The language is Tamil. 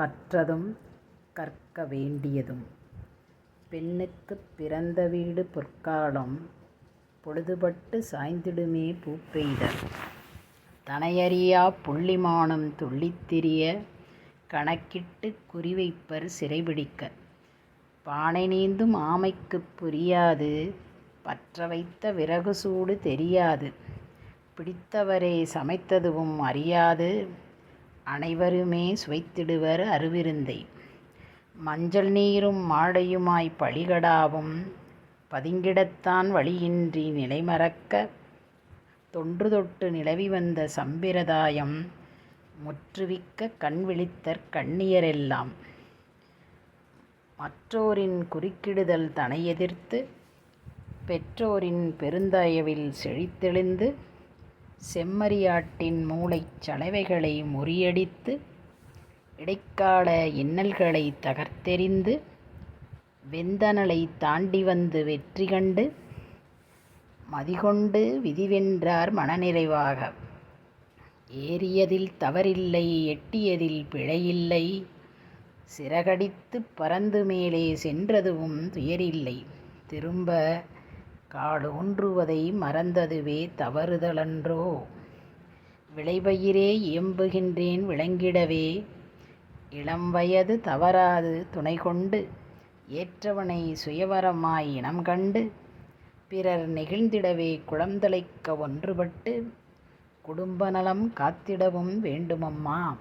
கற்றதும் கற்க வேண்டியதும். பெண்ணுக்குப் பிறந்த வீடு பொற்காலம் பொழுதுபட்டு சாய்ந்திடுமே பூப்பெய்த தனையறியாப் புள்ளிமானம் துள்ளித் திரிய கணக்கிட்டுக் குறிவைப்பர் சிறைபிடிக்க. பானை நீந்தும் ஆமைக்குப் புரியாது பற்ற வைத்த விறகு சூடு தெரியாது. பிடித்தவரே சமைத்ததுவும் அறியாது அனைவருமே சுவைத்திடுவர் அருவிருந்தை. மஞ்சள் நீரும் மாடையுமாய் பழிகடாவும் பதுங்கிடத்தான் வழியின்றி நிலைமறக்க தொன்றுதொட்டு நிலவிவந்த சம்பிரதாயம் முற்றுவிக்கக் கண்விழித்தற் கண்ணியரெல்லாம். மற்றோரின் குறுக்கிடுதல் தனையெதிர்த்து பெற்றோரின் பெருந்தயவில் செழித்தெழுந்து செம்மறியாட்டின் மூளைச் சலவைகளை முறியடித்து இடைக்கால இன்னல்களை தகர்த்தெறிந்து வெந்தனலைத் தாண்டிவந்து வெற்றி கண்டு மதிகொண்டு விதிவென்றார் மனநிறைவாக. ஏறியதில் தவறில்லை எட்டியதில் பிழையில்லை சிறகடித்துப் பறந்து மேலே சென்றதுவும் துயரில்லை. திரும்ப காலூன்றுவதை மறந்ததுவே தவறுதலன்றோ? விளைபயிரே இயம்புகின்றேன் விளங்கிடவே. இளம் வயது தவறாது துணை கொண்டு ஏற்றவனை சுயவரமாய் இனம் கண்டு பிறர் நெகிழ்ந்திடவே குளந்தலைக்க ஒன்றுபட்டு குடும்பநலம் காத்திடவும் வேண்டுமம்மா.